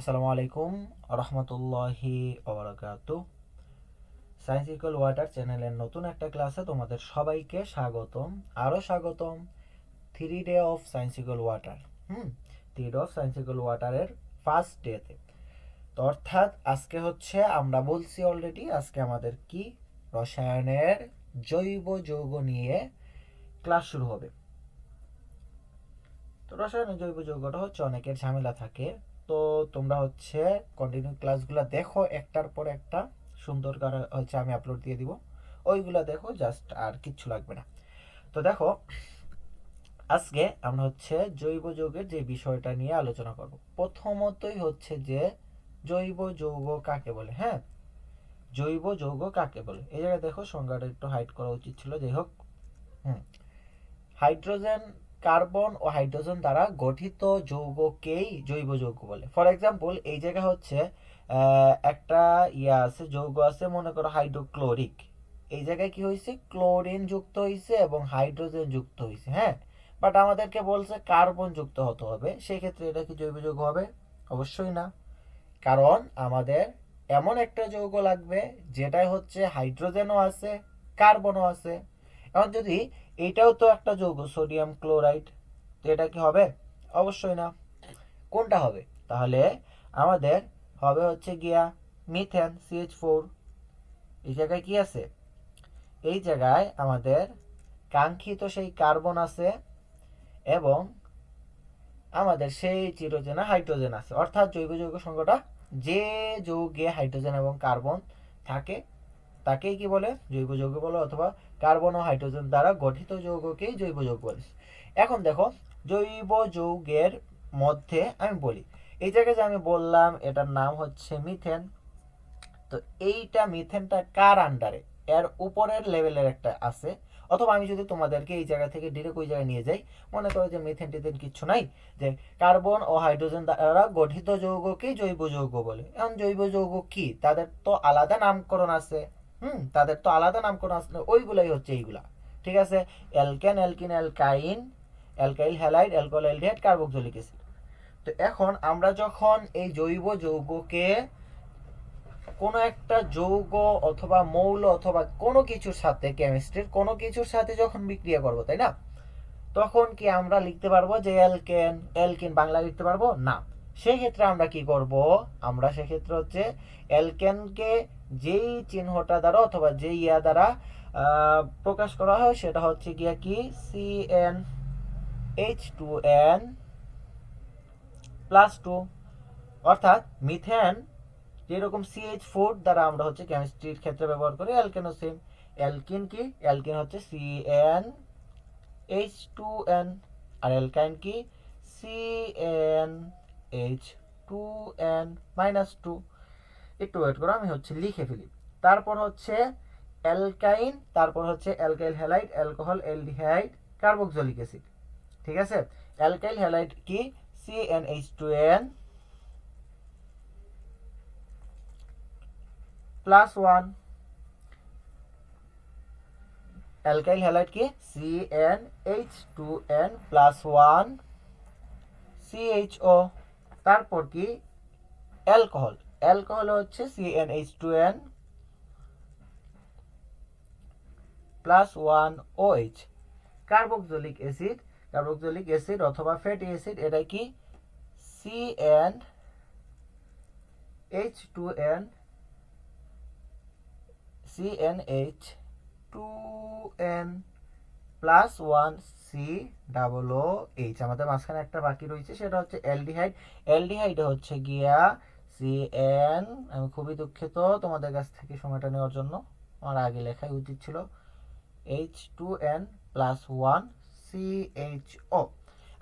আসসালামু আলাইকুম রহমতুল্লাহি ওবরাকাতু সায়েন্স ইকুয়াল ওয়াটার চ্যানেলের নতুন একটা ক্লাসে তোমাদের সবাইকে স্বাগতম। আরও স্বাগতম three day of science equal water hmm? Three day of science equal ওয়াটারের first ডেতে তো। অর্থাৎ আজকে হচ্ছে আমরা বলছি অলরেডি আজকে আমাদের কি? রসায়নের জৈব যৌগ নিয়ে ক্লাস শুরু হবে। তো রসায়নের জৈব যৌগটা হচ্ছে অনেকের ঝামেলা থাকে। তো তোমরা হচ্ছে কন্টিনিউ ক্লাসগুলো দেখো, একটার পর একটা সুন্দর করে হচ্ছে আমি আপলোড দিয়ে দিব। ওইগুলো দেখো জাস্ট আর কিচ্ছু লাগবে না। তো দেখো, আজকে আমরা হচ্ছে জৈব যৌগের যে বিষয়টা নিয়ে আলোচনা করব। প্রথমতই হচ্ছে যে জৈব যৌগ কাকে বলে হ্যাঁ? জৈব যৌগ কাকে বলে? এই জায়গায় দেখো সংজ্ঞাটা একটু হাইড করা উচিত ছিল, যাই হোক। হুম। হাইড্রোজেন কার্বন ও হাইড্রোজেন দ্বারা গঠিত যৌগকেই জৈব যৌগ বলে। ফর এক্সাম্পল এই জায়গা হচ্ছে একটা ইয়া আছে, যৌগ আছে, মনে করো হাইড্রোক্লোরিক। এই জায়গায় কি হয়েছে ক্লোরিন যুক্ত হয়েছে এবং হাইড্রোজেন যুক্ত হয়েছে হ্যাঁ? বাট আমাদেরকে বলছে কার্বন যুক্ত হতে হবে। সেই ক্ষেত্রে এটা কি জৈব যৌগ হবে? অবশ্যই না। কারণ আমাদের এমন একটা যৌগ লাগবে, যেটাই হচ্ছে হাইড্রোজেনও আছে, কার্বনও আছে। এখন যদি এটাও তো একটা যৌগ, সোডিয়াম ক্লোরাইড, তো এটা কি হবে? অবশ্যই না। কোনটা হবে? তাহলে আমাদের হবে হচ্ছে গিয়া মিথেন সিএইচ ফোর। এই জায়গায় কি আছে? এই জায়গায় আমাদের কাঙ্ক্ষিত সেই কার্বন আছে এবং আমাদের সেই চিরোজেনা হাইড্রোজেন আছে। অর্থাৎ জৈব যৌগ সংখ্যাটা যে যৌগে হাইড্রোজেন এবং কার্বন থাকে তাকেই কি বলে? জৈব যৌগ বলে অথবা কার্বন ও হাইড্রোজেন দ্বারা গঠিত যৌগকেই জৈব যৌগ বলে। এখন দেখো, জৈব যৌগের মধ্যে আমি বলি, এই জায়গায় যে আমি বললাম এটার নাম হচ্ছে মিথেন। তো এইটা মিথেনটা কার আন্ডারে এর উপরের লেভেলের একটা আছে। অথবা আমি যদি তোমাদেরকে এই জায়গা থেকে ডিরেক্ট ওই জায়গায় নিয়ে যাই, মনে করো যে মিথেন টিথেন কিচ্ছু নাই, যে কার্বন ও হাইড্রোজেন দ্বারা গঠিত যৌগকেই জৈব যৌগ বলে। এখন জৈব যৌগ কি? তাদের তো আলাদা নামকরণ আছে। হুম, তাদের তো আলাদা নামকরণ আছে ওইগুলাই হচ্ছে এইগুলা। ঠিক আছে? Alkane, alkene, alkyne, alkyl halide, alcohol aldehyde carboxylic acid তো এখন আমরা যখন এই জৈব যৌগকে কোনো একটা যৌগ অথবা মৌল অথবা কোনো কিছুর সাথে কেমিস্ট্রির কোনো কিছুর সাথে যখন বিক্রিয়া করব, তাই না? তখন কি আমরা লিখতে পারব যে অ্যালকেন, অ্যালকিন বাংলা লিখতে পারব? না। সেক্ষেত্রে আমরা কি করব? আমরা সেক্ষেত্রে হচ্ছে অ্যালকেনকে যেই চিহ্নটা দ্বারা অথবা যেই ইয়া দ্বারা প্রকাশ করা হয় সেটা হচ্ছে গিয়া কি? C n H two n plus two অর্থাৎ মিথেন যেরকম সিএইচ ফোর দ্বারা আমরা হচ্ছে কেমিস্ট্রির ক্ষেত্রে ব্যবহার করি অ্যালকেনও সেম অ্যালকিন কি? অ্যালকিন হচ্ছে C N H two N আর অ্যালকাইন কি? C N H two N minus two একটু ওয়েট করো, আমি হচ্ছে লিখে ফেলি। তারপর হচ্ছে অ্যালকাইন তারপর হচ্ছে alkyl halide alcohol aldehyde carboxylic acid ঠিক আছে? অ্যালকাইল হ্যালাইড কি? C N H two N plus one alkyl halide কি? C N H two N plus one CHO তারপর কি? অ্যালকোহল। অ্যালকোহল হচ্ছে C N H two N plus one H carboxylic acid carboxylic acid অথবা fatty acid এটা কি? C N H two N C N H two N plus one C double O H আমাদের মাঝখানে একটা বাকি রয়েছে, সেটা হচ্ছে অ্যালডিহাইড অ্যালডিহাইড হচ্ছে গিয়া সি এন আমি খুবই দুঃখিত তোমাদের কাছ থেকে সময়টা নেওয়ার জন্য। আমার আগে লেখাই উচিত ছিল। H two N plus one C H O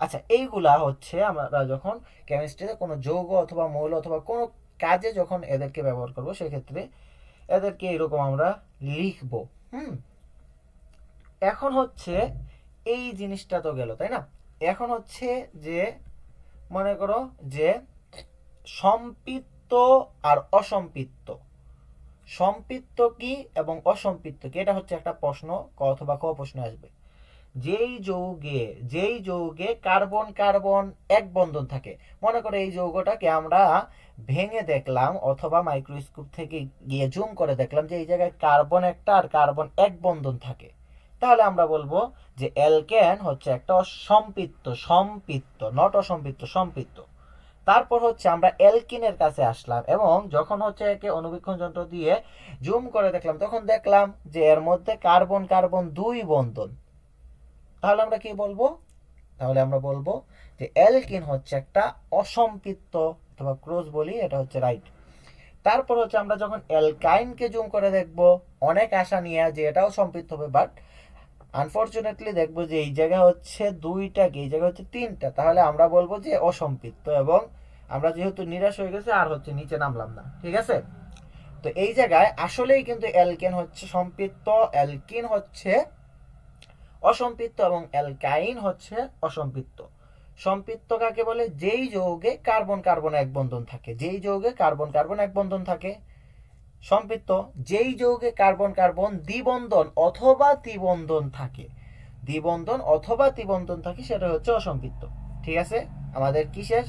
আচ্ছা এইগুলা হচ্ছে আমরা যখন কেমিস্ট্রিতে কোনো যৌগ অথবা মৌল অথবা কোনো কাজে যখন এদেরকে ব্যবহার করব, সেক্ষেত্রে এদেরকে এরকম আমরা লিখব। হুম? এখন হচ্ছে এই জিনিসটা তো গেল, তাই না? এখন হচ্ছে যে, মনে করো যে সম্পৃক্ত আর অসম্পৃক্ত। সম্পৃক্ত কি এবং অসম্পৃক্ত কি? এটা হচ্ছে একটা প্রশ্ন, ক অথবা ক প্রশ্ন আসবে। যেই যৌগে যেই যৌগে কার্বন কার্বন এক বন্ধন থাকে, মনে করো এই যৌগটাকে আমরা ভেঙে দেখলাম অথবা মাইক্রোস্কোপ থেকে গিয়ে জুম করে দেখলাম যে এই জায়গায় কার্বন একটা আর কার্বন এক বন্ধন থাকে। তাহলে আমরা বলব যে অ্যালকেন হচ্ছে একটা সম্পৃক্ত সম্পৃক্ত নট অসম্পৃক্ত, সম্পৃক্ত। তারপর হচ্ছে আমরা অ্যালকিনের কাছে আসলাম এবং যখন হচ্ছে একে অনুবীক্ষণ যন্ত্র দিয়ে জুম করে দেখলাম, তখন দেখলাম যে এর মধ্যে কার্বন কার্বন দুই বন্ধন। তাহলে আমরা কি বলব? তাহলে আমরা বলব যে অ্যালকিন হচ্ছে একটা অসম্পৃক্ত, অথবা ক্রোজ বলি, এটা হচ্ছে রাইট তারপর হচ্ছে আমরা যখন অ্যালকাইনকে জুম করে দেখব, অনেক আশা নিয়ে যে এটাও সম্পৃক্ত হবে বাট আনফর্চুনেটলি দেখব যে এই জায়গা হচ্ছে দুইটা কি? এই জায়গা হচ্ছে তিনটা। তাহলে আমরা বলব যে অসম্পৃক্ত এবং আমরা যেহেতু নিরাশ হয়ে গেছে, আর হচ্ছে নিচে নামলাম না। ঠিক আছে? তো এই জায়গায় আসলেই কিন্তু অ্যালকেন হচ্ছে সম্পৃক্ত। অ্যালকিন হচ্ছে অসম্পৃক্ত এবং অ্যালকাইন হচ্ছে অসম্পৃক্ত। সম্পৃক্ত কাকে বলে? যেই যৌগে কার্বন কার্বন এক বন্ধন থাকে। যেই যৌগে কার্বন কার্বন এক বন্ধন থাকে। সম্পৃক্ত যেই যৌগে কার্বন কার্বন দ্বিবন্ধন অথবা ত্রিবন্ধন থাকে। দ্বিবন্ধন অথবা ত্রিবন্ধন থাকে সেটা হচ্ছে অসম্পৃক্ত। ঠিক আছে? আমাদের কি শেষ?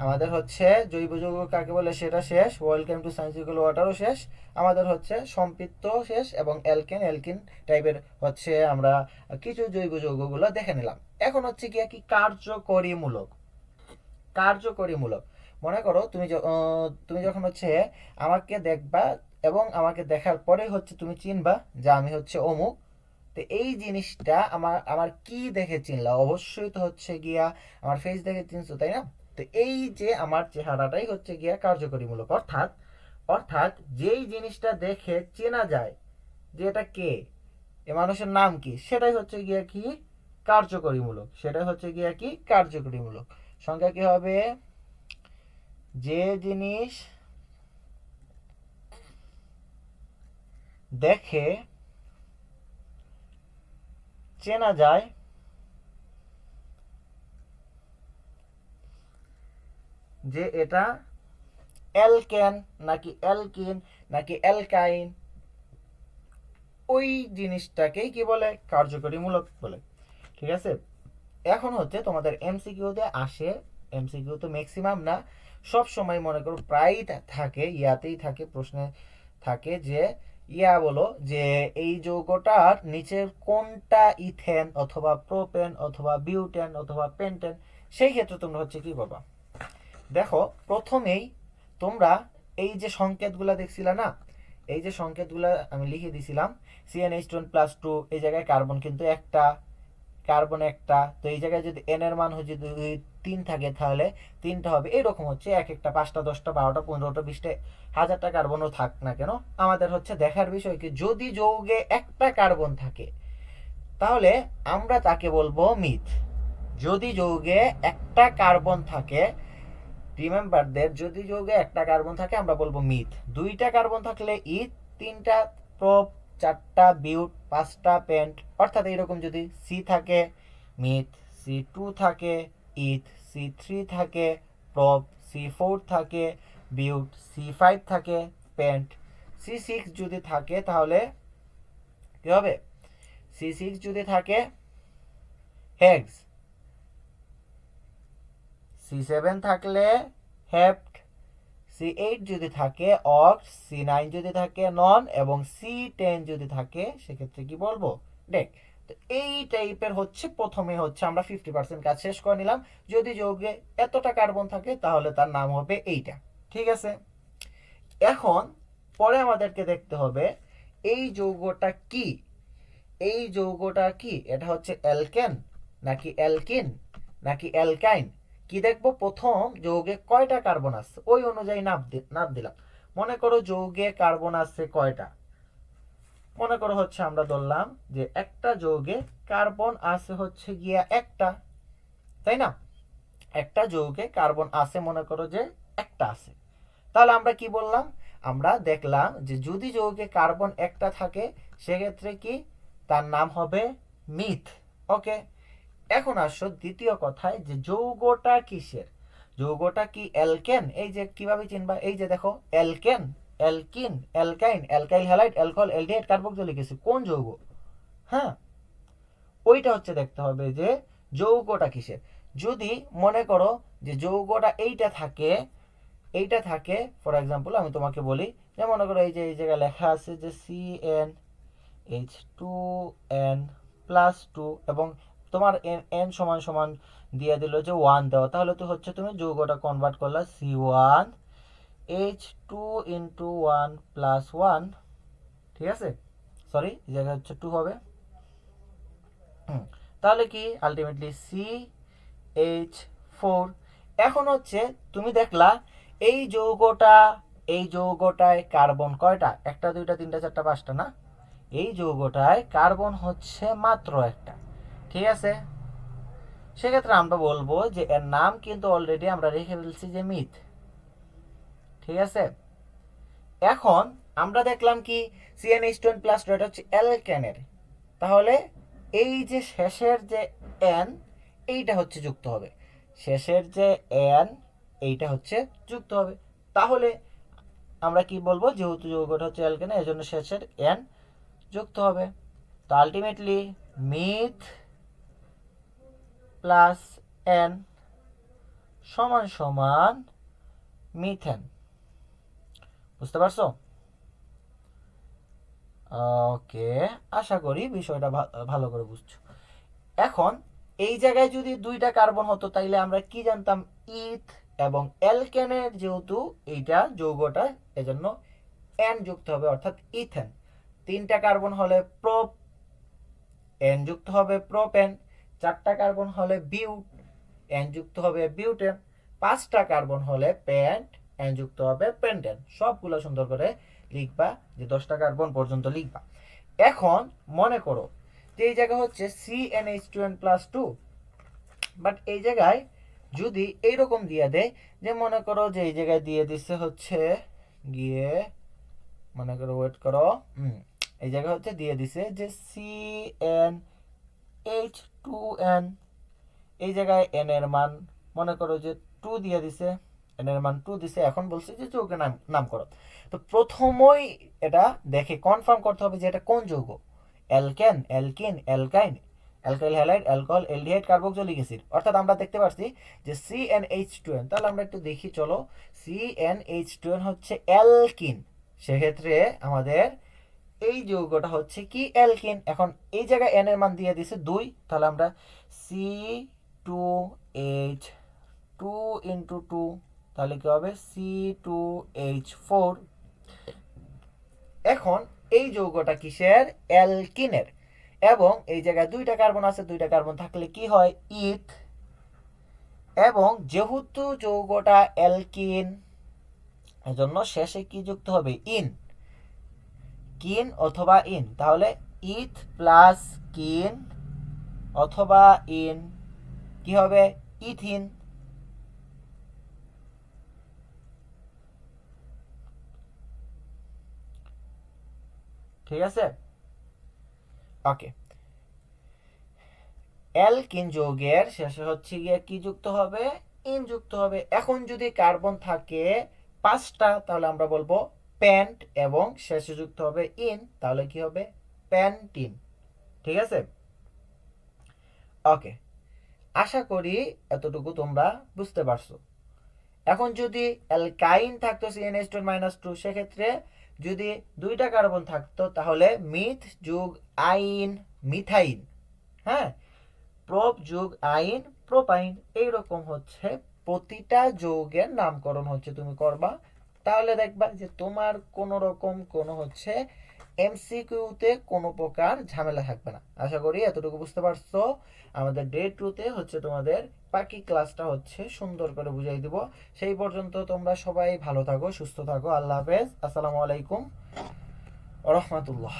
আমাদের হচ্ছে জৈব যৌগ কাকে বলে সেটা শেষ ওয়েলকাম টু সায়েন্সিক্যাল ওয়াটারও শেষ। আমাদের হচ্ছে সম্পৃক্ত শেষ এবং অ্যালকেন অ্যালকিন টাইপের হচ্ছে আমরা কিছু জৈব যৌগগুলো দেখে নিলাম। এখন হচ্ছে কি কি কার্যকরীমূলক? কার্যকরীমূলক। মনে করো তুমি তুমি যখন হচ্ছে আমাকে দেখবা এবং আমাকে দেখার পরে হচ্ছে তুমি চিনবা যে আমি হচ্ছে অমুক। তো এই জিনিসটা আমার আমার কি দেখে চিনলা? অবশ্যই তো হচ্ছে গিয়া আমার ফেস দেখে চিনছো, তাই না? তো এই যে আমার চেহারাটাই হচ্ছে গিয়া কার্যকরীমূলক। অর্থাৎ অর্থাৎ যেই জিনিসটা দেখে চেনা যায় যে এটা কে, এ মানুষের নাম কি, সেটাই হচ্ছে গিয়া কি? কার্যকরীমূলক। সেটাই হচ্ছে গিয়া কি? কার্যকরীমূলক। সংখ্যা কি হবে? যে জিনিস দেখে চেনা যায়, যে এটা অ্যালকেন নাকি অ্যালকিন নাকি অ্যালকাইন, ওই জিনিসটাকেই কি বলে? কার্যকরীমূলক বলে। ঠিক আছে? এখন হচ্ছে তোমাদের এমসিকিউতে আসে এমসিকিউ তো ম্যাক্সিমাম না সব সময় মনে করো প্রায়ই থাকে, ইয়াতেই থাকে, প্রশ্নে থাকে যে, ইয়া বলো যে এই যৌগটার নিচের কোনটা ইথেন অথবা প্রোপেন অথবা বিউটেন অথবা পেন্টেন, সেই ক্ষেত্রে তোমরা হচ্ছে কি করবা? দেখো, প্রথমেই তোমরা এই যে সংকেতগুলা দেখছিলা না, এই যে সংকেতগুলা আমি লিখে দিছিলাম সিএনএইচ টোয়েন প্লাস টু এই জায়গায় কার্বন কিন্তু একটা কার্বন একটা, তো এই জায়গায় যদি এন এর মান যদি তিন থাকে তাহলে তিনটা হবে। এরকম হচ্ছে এক একটা পাঁচটা, দশটা, বারোটা, পনেরোটা, বিশটা, হাজারটা কার্বনও থাক না কেন? আমাদের হচ্ছে দেখার বিষয় কি, যদি যৌগে একটা কার্বন থাকে, তাহলে আমরা তাকে বলব মিথ যদি যৌগে একটা কার্বন থাকে রিমেম্বার যদি যৌগে একটা কার্বন থাকে, আমরা বলব মিথ দুইটা কার্বন থাকলে ইথ তিনটা প্রোপ চারটা বিউট পাঁচটা পেন্ট অর্থাৎ এইরকম যদি সি থাকে মিথ সি টু থাকে ইথ সি থ্রি থাকে প্রপ সি ফোর থাকে বিউট সি ফাইভ থাকে, প্যান্ট সি সিক্স যদি থাকে তাহলে কি হবে? সি সিক্স যদি থাকে হেগস সি সেভেন থাকলে হেপ্ট, সি এইট যদি থাকে, অক্স, সি নাইন যদি থাকে, নন এবং সি টেন যদি থাকে, সেক্ষেত্রে কি বলব? তো এই টাইপের হচ্ছে প্রথমে হচ্ছে আমরা ফিফটি পার্সেন্ট কাজ শেষ করে নিলাম। যদি যৌগে এতটা কার্বন থাকে, তাহলে তার নাম হবে এইটা। ঠিক আছে? এখন পরে আমাদেরকে দেখতে হবে, এই যৌগটা কি? এই যৌগটা কি? এটা হচ্ছে অ্যালকেন নাকি অ্যালকিন নাকি অ্যালকাইন কি দেখব? প্রথম যৌগে কয়টা কার্বন আছে? ওই অনুযায়ী নাপ নাপ দিলাম। মনে করো যৌগে কার্বন আছে কয়টা? মনে করো হচ্ছে আমরা ধরলাম যে একটা যৌগে কার্বন আছে হচ্ছে গিয়া একটা, তাই না? একটা যৌগে কার্বন আছে মনে করো যে একটা আছে। তাহলে আমরা কি বললাম? আমরা দেখলাম যে যদি যৌগে কার্বন একটা থাকে, সেক্ষেত্রে কি? তার নাম হবে মিথ। ওকে? এখন আসো দ্বিতীয় কথায় যে যৌগটা কিসের? যৌগটা কি অ্যালকেন? এই যে কীভাবে চিনবা? এই যে দেখো, alkane. Alkene, alkyne alkyl halide alcohol, aldehyde carboxylic acid কোন যৌগ? হ্যাঁ? ওইটা হচ্ছে দেখতে হবে যে যৌগটা কিসের? যদি মনে করো যে যৌগটা এইটা থাকে এইটা থাকে ফর এক্সাম্পল আমি তোমাকে বলি, যে মনে করো এই যে, এই জায়গায় লেখা আছে যে C N H two N plus two এবং তোমার এন এন সমান সমান দিয়ে দিল যে ওয়ান দেওয়া, তাহলে তো হচ্ছে তুমি যৌগটা কনভার্ট করলা C one H two into one plus one ঠিক আছে? সরি এই জায়গায় হচ্ছে টু হবে। তাহলে কি? আলটিমেটলি সি এইচ ফোর এখন হচ্ছে তুমি দেখলা, এই যৌগটা, এই যৌগটায় কার্বন কয়টা? একটা, দুইটা, তিনটা, চারটা, পাঁচটা, না? এই যৌগটায় কার্বন হচ্ছে মাত্র একটা, ঠিক আছে? সেক্ষেত্রে আমরা বলব যে এর নাম কিন্তু অলরেডি আমরা রেখে ফেলছি যে মিথ। ঠিক আছে? এখন আমরা দেখলাম কি সিএনএইচ টোয়েন প্লাস এটা হচ্ছে অ্যালকেনের তাহলে এই যে শেষের যে এন এইটা হচ্ছে যুক্ত হবে। শেষের যে এন এইটা হচ্ছে যুক্ত হবে। তাহলে আমরা কি বলব? যেহেতু যৌগটা হচ্ছে অ্যালকেন এই জন্য শেষের এন যুক্ত হবে। তো আলটিমেটলি মিথ প্লাস এন সমান সমান মিথেন বুঝতে পারছ? ওকে, আশা করি বিষয়টা ভালো করে বুঝছ। এখন, এই জায়গায় যদি দুইটা কার্বন হতো, তাইলে আমরা কি জানতাম? ইথ এবং অ্যালকেনের যেহেতু এইটা যৌগটা, এজন্য এন যুক্ত হবে, অর্থাৎ ইথেন তিনটা কার্বন হলে প্রোপ এন যুক্ত হবে প্রোপেন চারটা কার্বন হলে বিউট এন যুক্ত হবে বিউটেন পাঁচটা কার্বন হলে প্যান্ট এন যুক্ত হবে পেন্টেন সবগুলো সুন্দর করে লিখবা, যে দশটা কার্বন পর্যন্ত লিখবা। এখন মনে করো যে এই জায়গা হচ্ছে C N H two N plus two but এই জায়গায় যদি এইরকম দিয়ে দেয়, যে মনে করো যে এই জায়গায় দিয়ে দিচ্ছে হচ্ছে গিয়ে, মনে করো ওয়েট করো এই জায়গায় হচ্ছে দিয়ে দিছে যে C N H two N এই জায়গায় এন এর মান মনে করো যে টু দিয়ে দিছে এন এর মান টু দিছে, এখন বলছে যে যৌগের নাম নাম করো তো প্রথমই এটা দেখে কনফার্ম করতে হবে যে এটা কোন যৌগ? Alkane, alkene, alkyne. Alkyl halide, alcohol aldehyde carboxylic acid অর্থাৎ আমরা দেখতে পাচ্ছি যে C N H two N তাহলে আমরা একটু দেখি, চলো। C N H two N হচ্ছে অ্যালকিন। সেক্ষেত্রে আমাদের এই যৌগটা হচ্ছে কি? অ্যালকিন। এখন এই জায়গায় এন এর মান দিয়ে দিছে দুই, তাহলে আমরা C two H two into two তাহলে কি হবে? সি টু এইচ ফোর এখন এই যৌগটা কিসের? অ্যালকিনের। এবং এই জায়গায় দুইটা কার্বন আছে, দুইটা কার্বন থাকলে কি হয়? ইথ এবং যেহেতু যৌগটা অ্যালকিন, এজন্য শেষে কি যুক্ত হবে? ইন। কিন অথবা ইন। তাহলে ইথ প্লাস কিন অথবা ইন। কি হবে? ইথিন। ঠিক আছে? ওকে অ্যালকিন যৌগের শেষে হচ্ছে গিয়ে কি যুক্ত হবে? ইন যুক্ত হবে। এখন যদি কার্বন থাকে পাঁচটা, তাহলে আমরা বলব প্যান্ট এবং শেষে যুক্ত হবে ইন তাহলে কি হবে? প্যান্টিন ঠিক আছে? ওকে আশা করি এতটুকু তোমরা বুঝতে পারছ। এখন যদি অ্যালকাইন থাকতো সিএনএস টু মাইনাস টু সেক্ষেত্রে যদি দুইটা কার্বন থাকতো, তাহলে মিথ যুগ আইন মিথাইন হ্যাঁ? প্রোপ যুগ আইন প্রোপাইন এইরকম হচ্ছে প্রতিটা যৌগের নামকরণ হচ্ছে, তুমি করবা। তাহলে দেখবা যে তোমার কোনো রকম কোনো হচ্ছে এমসিকিউতে কোনো প্রকার ঝামেলা থাকবে না। আশা করি এতটুকু বুঝতে পারছ। আমাদের ডে টুতে হচ্ছে তোমাদের বাকি ক্লাসটা হচ্ছে সুন্দর করে বুঝাই দিব। সেই পর্যন্ত তোমরা সবাই ভালো থাকো, সুস্থ থাকো। আল্লাহ হাফেজ। আসসালামু আলাইকুম। রহমতুল্লাহ।